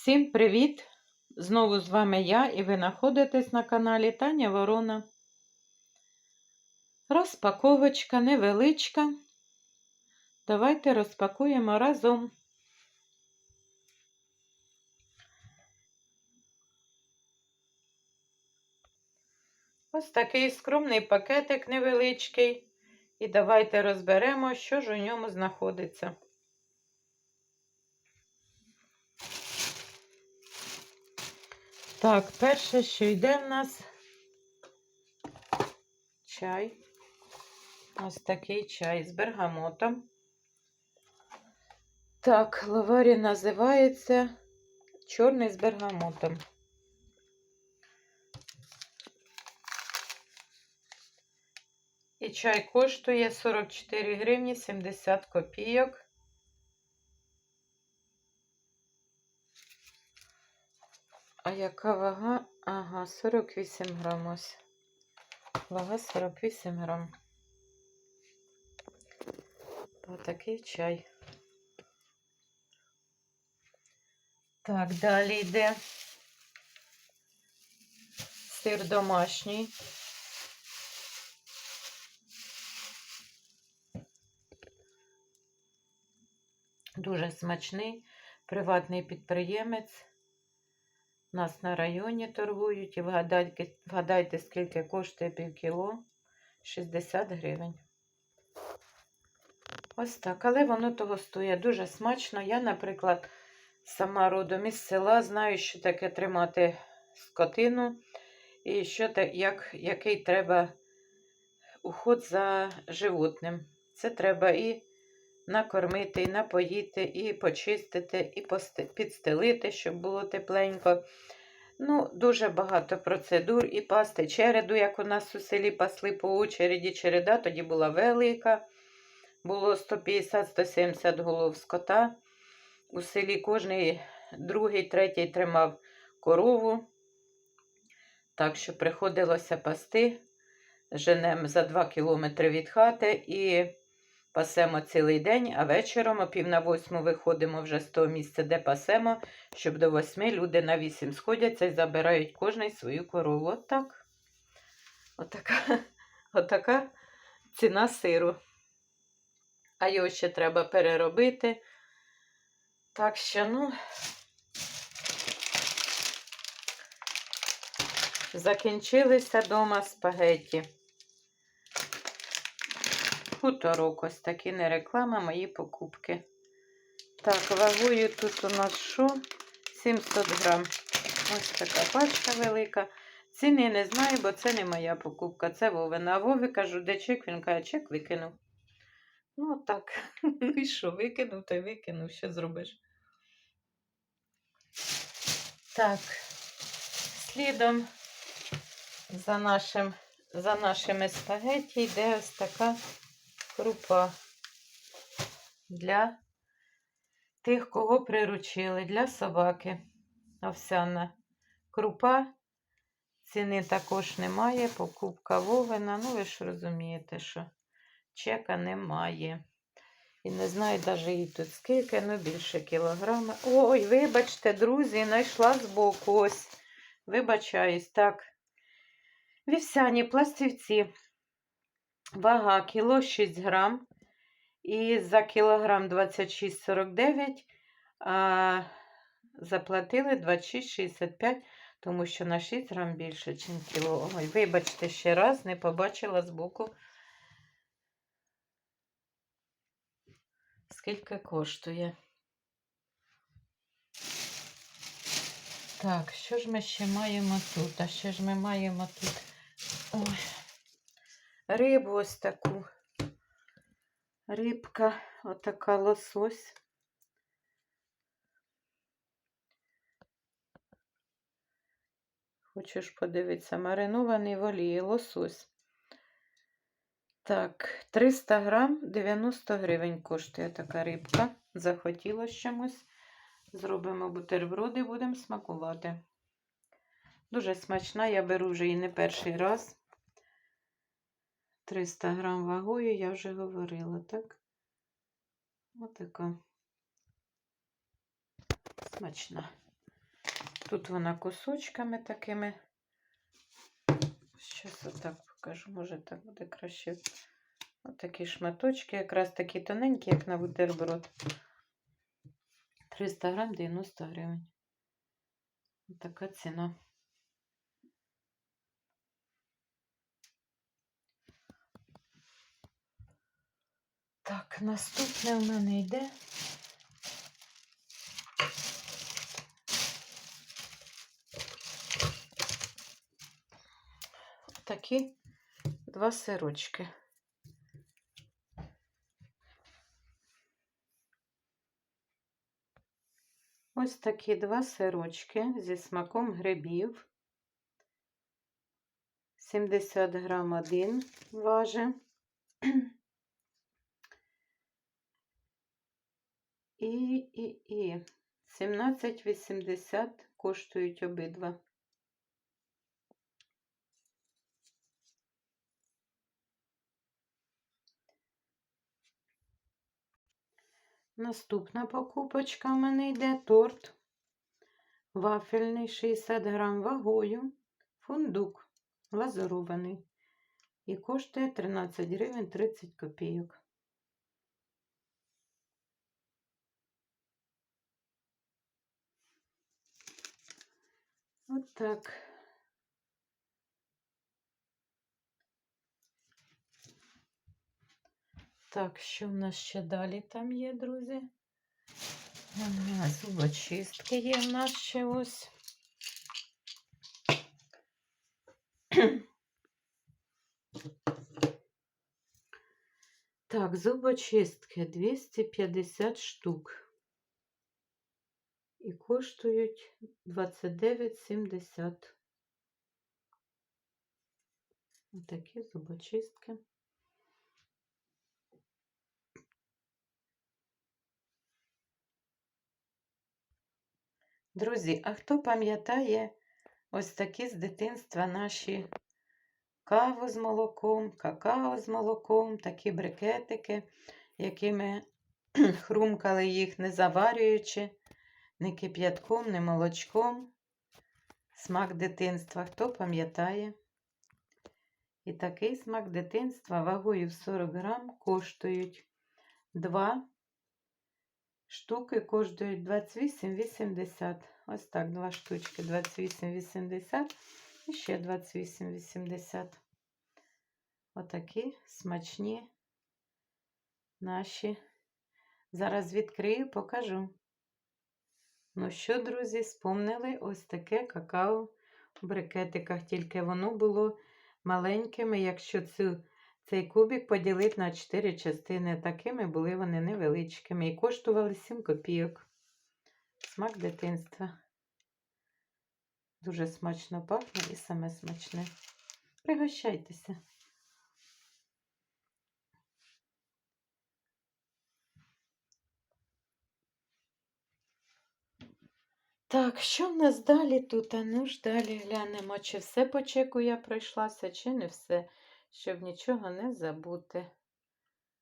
Всім привіт! Знову з вами я і ви знаходитесь на каналі Таня Ворона. Розпаковочка невеличка. Давайте розпакуємо разом. Ось такий скромний пакетик невеличкий. І давайте розберемо, що ж у ньому знаходиться. Так, перше, що йде в нас чай. Ось такий чай з бергамотом. Так, лаварі називається чорний з бергамотом. І чай коштує 44 гривні 70 копійок. А яка вага? Ага, 48 грам ось. Вага 48 грам. Отакий чай. Так, далі йде сир домашній. Дуже смачний, приватний підприємець. Нас на районі торгують і вгадайте, вгадайте, скільки коштує пів кіло 60 гривень. Ось так, але воно того стоїть дуже смачно. Я, наприклад, сама родом із села, знаю, що таке тримати скотину, і що як, який треба уход за животним. Це треба і накормити, напоїти, і почистити, і підстелити, щоб було тепленько. Ну, Дуже багато процедур і пасти череду, як у нас у селі пасли по очереді. Череда тоді була велика. Було 150-170 голов скота. У селі кожний другий, третій тримав корову. Так що приходилося пасти. Женем за 2 кілометри від хати і пасемо цілий день, а вечором о пів на восьму виходимо вже з того місця, де пасемо, щоб до восьми люди на вісім сходяться і забирають кожний свою корову. Отак. Отака, Отака ціна сиру. А його ще треба переробити. Так що, ну, закінчилися дома спагетті. Хуторок ось такі не реклама, мої покупки. Так, вагою тут у нас що? 700 грам. Ось така пачка велика. Ціни не знаю, бо це не моя покупка, це Вовина. А Вові кажу, де чек, він каже, чек викинув. Ну, так. Ну і що, викинув, то й викинув, що зробиш. Так, слідом за нашим, за нашими спагетті йде ось така крупа для тих, кого приручили, для собаки. Овсяна крупа. Ціни також немає, покупка вовина. Ну, ви ж розумієте, що чека немає. І не знаю навіть її тут скільки, ну більше кілограма. Ой, вибачте, друзі, знайшла збоку ось. Вибачаюсь, так. Вівсяні пластівці. Вага кіло 6 грам. І за кілограм 26,49 а заплатили 26,65, тому що на 6 грам більше, ніж кіло. Ой, вибачте, ще раз, не побачила збоку, скільки коштує. Так, що ж ми ще маємо тут? А що ж ми маємо тут? Ой рибу ось таку. Рибка, отака лосось. Хочеш подивитися, маринований в лосось. Так, 300 грам 90 гривень коштує така рибка. Захотілося чомусь. Зробимо бутерброди, будемо смакувати. Дуже смачна, я беру вже і не перший раз. 300 грам вагою, я вже говорила, так? Отака смачна. Тут вона кусочками такими. Щас отак покажу, може так буде краще. Отакі шматочки, якраз такі тоненькі, як на бутерброд. 300 грам 90 гривень. Така ціна. Так, наступне у мене йде. Такі два сирочки. Ось такі два сирочки зі смаком грибів. 70 грам один важить. І, і, і 17,80 коштують обидва. Наступна покупочка в мене йде торт вафельний 60 грам вагою, фундук глазурований і коштує 13 гривень 30 копійок. От так. Так, що в нас ще далі там є, друзі? Ага, Зубочистки є в нас ще ось. Так, зубочистки 250 штук. І коштують 29,70. Отакі зубочистки. Друзі, а хто пам'ятає ось такі з дитинства наші каву з молоком, какао з молоком, такі брикетики, якими хрумкали їх, не заварюючи, не кип'ятком, не молочком. Смак дитинства, хто пам'ятає? І такий смак дитинства вагою в 40 грам коштують 2 штуки коштують 28,80. Ось так, два штучки 28,80 і ще 28,80. Отакі смачні наші. Зараз відкрию, покажу. Ну що, друзі, спомнили ось таке какао в брикетиках, тільки воно було маленькими, якщо цю цей кубик поділити на 4 частини. Такими були вони невеличкими і коштували 7 копійок. Смак дитинства. Дуже смачно пахне і саме смачне. Пригощайтеся. Так, що в нас далі тут? А ну ж далі глянемо, чи все по чеку я пройшлася, чи не все щоб нічого не забути.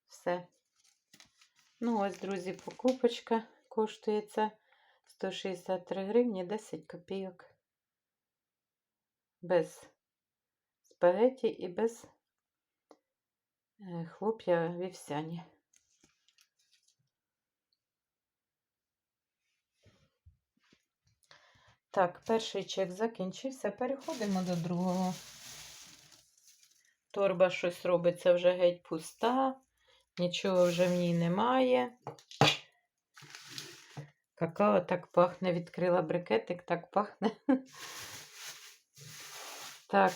Все. Ну, ось, друзі, покупочка коштується 163 гривні 10 копійок. Без спагеті і без е, хлоп'я вівсяні. Так, перший чек закінчився. Переходимо до другого. Торба щось робиться вже геть пуста, нічого вже в ній немає. Какао так пахне, відкрила брикетик, так пахне. Так.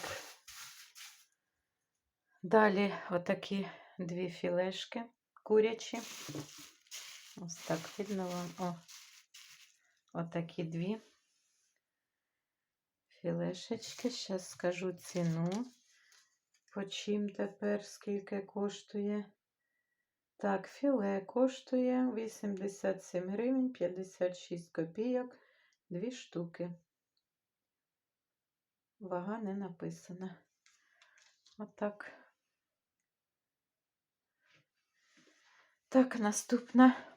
Далі отакі дві філешки курячі. Ось так видно вам. О, отакі дві філешечки. Зараз скажу ціну. По чим тепер скільки коштує? Так, філе коштує 87 гривень 56 копійок, дві штуки. Вага не написана. Отак. Так, наступна.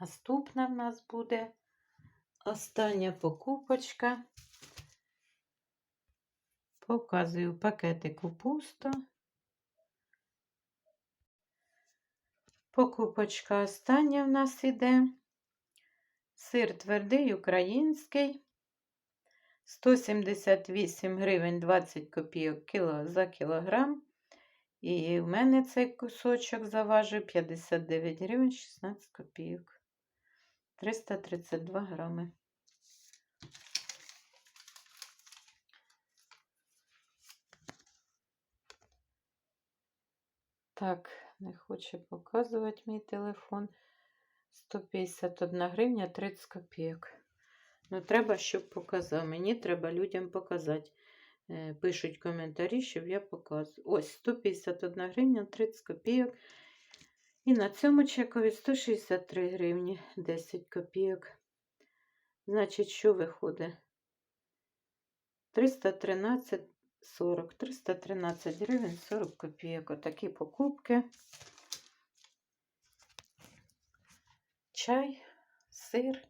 Наступна в нас буде Остання покупочка. Показую пакетику пусто. Покупочка остання в нас іде. Сир твердий український. 178 гривень 20 копійок кіло за кілограм. І в мене цей кусочок заважив 59 гривень 16 копійок. 332 грами. Так, не хоче показувати мій телефон. 151 гривня 30 копійок. Ну, треба, щоб показав. Мені треба людям показати. Е, Пишуть коментарі, щоб я показую. Ось 151 гривня 30 копійок. І на цьому чекові 163 гривні 10 копійок. Значить, що виходить? 313 40. 313 гривень 40 копійок. Отакі покупки. Чай, сир,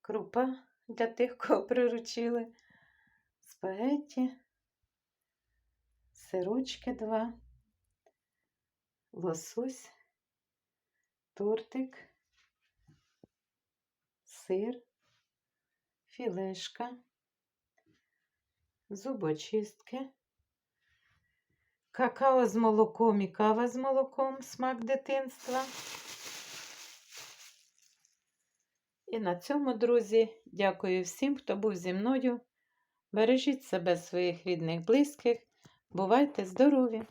крупа для тих, кого приручили, спагетті, сирочки два, лосось, тортик, сир, філешка, зубочистки, какао з молоком і кава з молоком, смак дитинства. І на цьому, друзі, дякую всім, хто був зі мною. Бережіть себе, своїх рідних, близьких. Бувайте здорові!